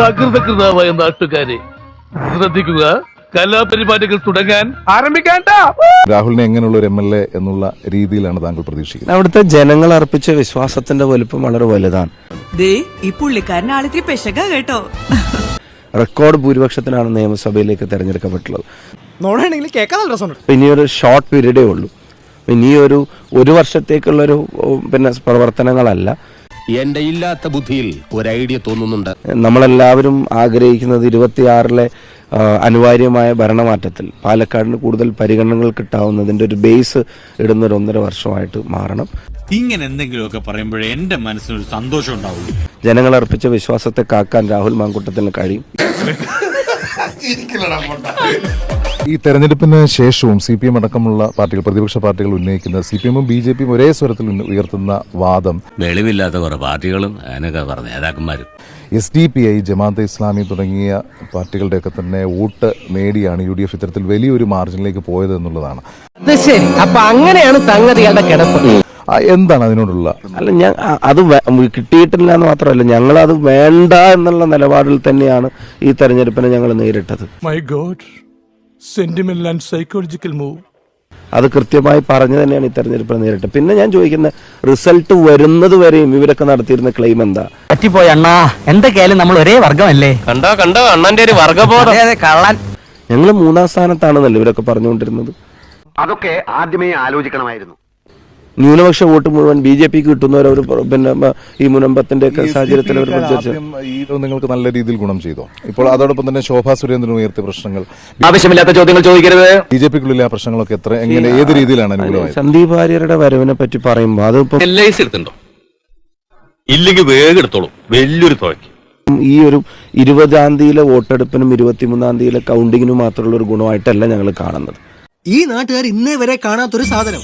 സകൃതകൃതാവായ നാട്ടുകാരെ ശ്രദ്ധിക്കുക. കലാപരിപാടികൾ തുടങ്ങാൻ ആരംഭിക്കാൻ രാഹുലിനെ എങ്ങനെയുള്ള ഒരു എം എൽ എ എന്നുള്ള രീതിയിലാണ് താങ്കൾ പ്രതീക്ഷിക്കുന്നത്? അവിടുത്തെ ജനങ്ങൾ അർപ്പിച്ച വിശ്വാസത്തിന്റെ വലുപ്പം വളരെ വലുതാണ്. ദേ ഈ പുള്ളിക്കാരൻ ആളിത്തിരി പെശക കേട്ടോ. റെക്കോർഡ് ഭൂരിപക്ഷത്തിനാണ് നിയമസഭയിലേക്ക് തെരഞ്ഞെടുക്കപ്പെട്ടുള്ളത്. ഇനിയൊരു ഷോർട്ട് പീരീഡേ ഉള്ളൂ. ഇനിയൊരു ഒരു വർഷത്തേക്കുള്ളൊരു ഒരു പിന്നെ പ്രവർത്തനങ്ങളല്ല. എന്റെ ഇല്ലാത്ത ബുദ്ധിയിൽ ഒരു ഐഡിയ തോന്നുന്നുണ്ട്. നമ്മളെല്ലാവരും ആഗ്രഹിക്കുന്നത് ഇരുപത്തിയാറിലെ അനിവാര്യമായ ഭരണമാറ്റത്തിൽ പാലക്കാടിന് കൂടുതൽ പരിഗണനകൾ കിട്ടാവുന്നതിന്റെ ഒരു ബേസ് ഇടുന്ന ഒരു ഒന്നര വർഷമായിട്ട് മാറണം. ഇങ്ങനെ എന്തെങ്കിലുമൊക്കെ പറയുമ്പോഴേ എന്റെ മനസ്സിനൊരു സന്തോഷം ഉണ്ടാവും. ജനങ്ങൾ അർപ്പിച്ച വിശ്വാസത്തെ കാക്കാൻ രാഹുൽ മാങ്കുട്ടത്തിന് കഴിയും. ഈ തെരഞ്ഞെടുപ്പിന് ശേഷവും സി പി എം അടക്കമുള്ള പാർട്ടികൾ പ്രതിപക്ഷ പാർട്ടികൾ ഉന്നയിക്കുന്ന സി പി എമ്മും ബി ജെ പിയും ഒരേ സ്വരത്തിൽ ഉയർത്തുന്ന വാദം. വെളിവില്ലാത്ത കുറെ പാർട്ടികളും അതിനൊക്കെ പറഞ്ഞ നേതാക്കന്മാരും. S D P I Jamaat-e-Islami തുടങ്ങിയ പാർട്ടികളുടെയൊക്കെ തന്നെ വോട്ട് നേടിയാണ് യു ഡി എഫ് ഇത്തരത്തിൽ വലിയൊരു മാർജിനിലേക്ക് പോയത് എന്നുള്ളതാണ്. അപ്പൊ അങ്ങനെയാണ് സംഗതികളുടെ കിടപ്പ്. എന്താണ് അതിനോടുള്ള? അല്ല ഞാൻ അത് കിട്ടിയിട്ടില്ല എന്ന് മാത്രമല്ല ഞങ്ങൾ അത് വേണ്ട എന്നുള്ള നിലപാടിൽ തന്നെയാണ് ഈ തെരഞ്ഞെടുപ്പിനെ ഞങ്ങൾ നേരിട്ടത്. My god sentimental and psychological move അത് കൃത്യമായി പറഞ്ഞു തന്നെയാണ് ഈ തെരഞ്ഞെടുപ്പിനെ നേരിട്ട് പിന്നെ ഞാൻ ചോദിക്കുന്ന റിസൾട്ട് വരുന്നത് വരെയും ഇവരൊക്കെ നടത്തിയിരുന്ന ക്ലെയിം എന്താ? പറ്റിപ്പോയി അണ്ണാ. എന്തൊക്കെയായാലും നമ്മൾ ഒരേ വർഗമല്ലേ കണ്ടോ കണ്ടോ? അണ്ണന്റെ ഒരു വർഗബോധം കള്ളൻ. ഞങ്ങൾ മൂന്നാം സ്ഥാനത്താണെന്നല്ലേ ഇവരൊക്കെ പറഞ്ഞുകൊണ്ടിരുന്നത്? അതൊക്കെ ആദ്യമേ ആലോചിക്കണമായിരുന്നു. ന്യൂനപക്ഷ വോട്ട് മുഴുവൻ ബി ജെ പിക്ക് കിട്ടുന്നവരവർ പിന്നെ ഈ മുനമ്പത്തിന്റെ സാഹചര്യത്തിൽ അവർ CPI ആദ്യം ഈ ഇത് നിങ്ങൾക്ക് നല്ല രീതിയിൽ ഗുണം ചെയ്തു? ഇപ്പോൾ അതോടൊപ്പം തന്നെ ശോഭാ സുരേന്ദ്രൻ ഉയർത്തിയ പ്രശ്നങ്ങൾ. ആവശ്യമില്ലാത്ത ചോദ്യങ്ങൾ ചോദിക്കരുത്. ബി ജെ പിക്കുള്ളിലെ ആ പ്രശ്നങ്ങളൊക്കെ എത്ര എങ്ങനെ ഏത് രീതിയിലാണ് അനുകൂലമായത്? സന്ദീപ് വാര്യരുടെ വരവിനെ പറ്റി പറയുമ്പോൾ അതിപ്പോ ഇല്ലെങ്കിൽ വേഗം എടുത്തോളൂ. വലിയൊരു തുഴയ്ക്ക് ഈ ഒരു ഇരുപതാം തീയതിയിലെ വോട്ടെടുപ്പിനും ഇരുപത്തിമൂന്നാം തീയതിയിലെ കൗണ്ടിങ്ങിനും മാത്രമുള്ള ഒരു ഗുണമായിട്ടല്ല ഞങ്ങൾ കാണുന്നത്. ഈ നാട്ടുകാർ ഇന്നേ വരെ കാണാത്തൊരു സാധനം.